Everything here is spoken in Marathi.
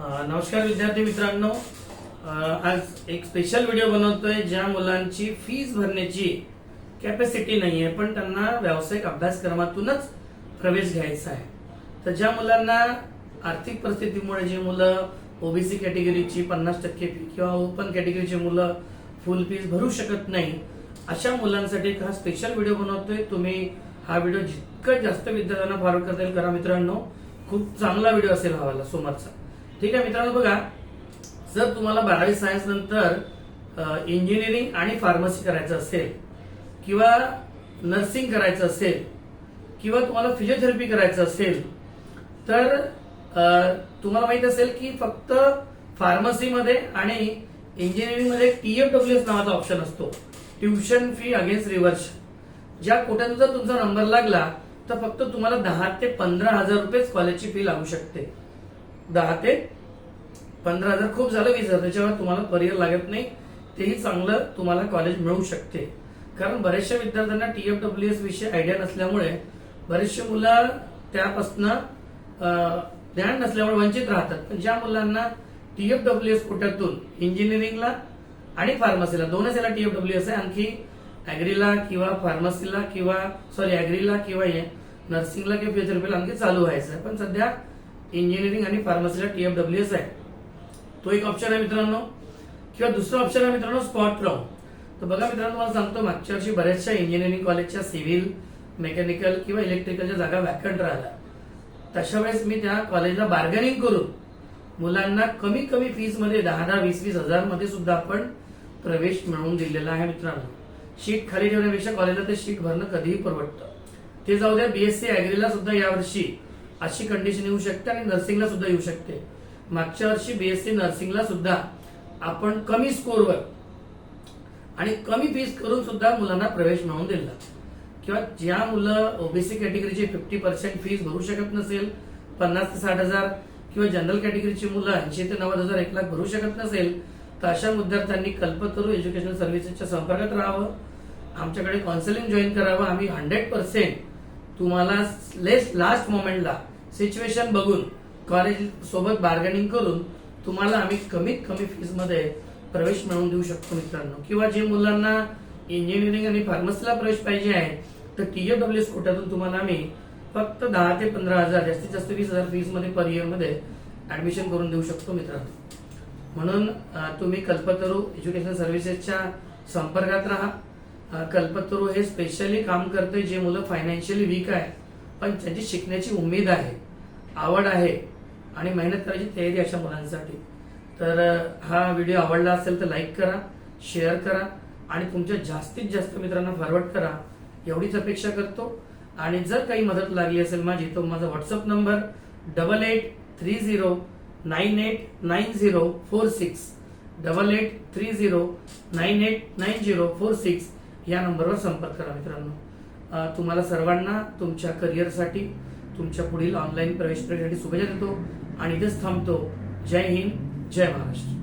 नमस्कार विद्यार्थी मित्रांनो. आज एक स्पेशल व्हिडिओ बनवतोय ज्या मुलांची फीज भरण्याची कॅपॅसिटी नाहीये पण त्यांना व्यावसायिक अभ्यासक्रमातूनच प्रवेश घ्यायचा आहे. तर ज्या मुलांना आर्थिक परिस्थितीमुळे जी मुलं ओबीसी कॅटेगरीची पन्नास टक्के फी किंवा ओपन कॅटेगरीची मुलं फुल फीज भरू शकत नाही अशा मुलांसाठी एक हा स्पेशल व्हिडिओ बनवतोय. तुम्ही हा व्हिडिओ जितकं जास्त विद्यार्थ्यांना फॉरवर्ड करता येईल करा मित्रांनो खूप चांगला व्हिडिओ असेल हवाला वाला सोमवारचा ठीक आहे मित्रांनो बघा. जर तुम्हाला बारावी सायन्स नंतर इंजिनिअरिंग आणि फार्मसी करायचं असेल किंवा नर्सिंग करायचं असेल किंवा तुम्हाला फिजिओथेरपी करायचं असेल तर तुम्हाला माहीत असेल की फक्त फार्मसीमध्ये आणि इंजिनिअरिंगमध्ये टीएफडब्ल्यू एस नावाचा ऑप्शन असतो. ट्युशन फी अगेन्स्ट रिव्हर्स ज्या कोट्यातून जर तुमचा नंबर लागला तर फक्त तुम्हाला दहा ते पंधरा हजार रुपयेच कॉलेजची फी लागू शकते. दहा ते पंधरा हजार. खूप झालं वीस हजार. त्याच्यावर तुम्हाला करिअर लागत नाही. तेही चांगलं तुम्हाला कॉलेज मिळू शकते. कारण बऱ्याचशा विद्यार्थ्यांना टीएफडब्ल्यू एस विषयी आयडिया नसल्यामुळे बरेचशे मुलं त्यापासनं ज्ञान नसल्यामुळे वंचित राहतात. पण ज्या मुलांना टीएफडब्ल्यू एस कोट्यातून इंजिनिअरिंगला आणि फार्मसीला दोनच याला टीएफडब्ल्यू एस आहे. आणखी अॅग्रीला किंवा फार्मसीला किंवा सॉरी अॅग्रीला किंवा हे नर्सिंगला किंवा फिजिओथेरपीला आणखी चालू व्हायचं आहे. पण सध्या इंजिनिअरिंग आणि फार्मसीला टीएफडब्ल्यू एस आहे. तो एक ऑप्शन आहे मित्रांनो. किंवा दुसरा ऑप्शन आहे मित्रांनो स्पॉट प्रॉम तर बघा मित्रांनो मला सांगतो मागच्या वर्षी बऱ्याचशा इंजिनिअरिंग कॉलेजच्या सिव्हिल मेकॅनिकल किंवा इलेक्ट्रिकलच्या जागा वॅकंट राहिल्या. तशा वेळेस मी त्या कॉलेजला बार्गेनिंग करून मुलांना कमी कमी फीसमध्ये दहा दहा वीस वीस हजारमध्ये सुद्धा आपण प्रवेश मिळवून दिलेला आहे मित्रांनो. शीट खाली ठेवण्यापेक्षा कॉलेजला ते शीट भरणं कधीही परवडतं. ते जाऊ द्या बीएससी अॅग्रीला सुद्धा यावर्षी अशी कंडिशन येऊ शकते आणि नर्सिंगला सुद्धा येऊ शकते. मागच्या वर्षी बीएससी नर्सिंगला सुद्धा आपण कमी स्कोरवर आणि कमी फीस करून सुद्धा मुलांना प्रवेश मिळवून दिला. किंवा ज्या मुलं ओबीसी कॅटेगरीची फिफ्टी पर्सेंट फीस भरू शकत नसेल पन्नास ते साठ हजार किंवा जनरल कॅटेगरीची मुलं ऐंशी ते नव्वद हजार एक लाख भरू शकत नसेल तर अशा विद्यार्थ्यांनी कल्पतरू एज्युकेशन सर्व्हिसेसच्या संपर्कात राहावं. आमच्याकडे काउन्सिलिंग जॉईन करावं. आम्ही हंड्रेड पर्सेंट तुम्हाला लेस लास्ट मोमेंटला सिच्युएशन बघून कॉलेज सोबत बार्गेनिंग करून तुम्हाला आम्ही कमीत कमी फीजमध्ये प्रवेश मिळवून देऊ शकतो मित्रांनो. किंवा जे मुलांना इंजिनिअरिंग आणि फार्मसीला प्रवेश पाहिजे आहे तर टीएडब्ल्यू डब्ल्यू कोट्यातून तुम्हाला आम्ही फक्त दहा ते पंधरा हजार जास्तीत जास्त वीस हजार फीसमध्ये पर इयरमध्ये ऍडमिशन करून देऊ शकतो मित्रांनो. म्हणून तुम्ही कल्पतरू एज्युकेशन सर्व्हिसेसच्या संपर्कात राहा. कल्पतरू हे स्पेशली काम करते जे मुलं फायनान्शियली वीक आहे पण त्यांची शिकण्याची उमेद आहे आवड आहे आणि मेहनत करायची तयारी अशा मुलांसाठी. तर हा व्हिडिओ आवडला असेल तर लाईक करा शेअर करा आणि तुमच्या जास्तीत जास्त मित्रांना फॉरवर्ड करा. एवढीच अपेक्षा करतो. आणि जर काही मदत लागली असेल माझी तर माझा WhatsApp number double eight three zero nine eight nine zero four six double eight three zero nine eight nine zero four six या नंबरवर संपर्क करा मित्रांनो. तुम्हाला सर्वांना तुमच्या करिअरसाठी तुमच्या पुढील ऑनलाईन प्रवेश प्रक्रियेसाठी शुभेच्छा देतो. आणि इथेच थांबतो. जय हिंद जय महाराष्ट्र.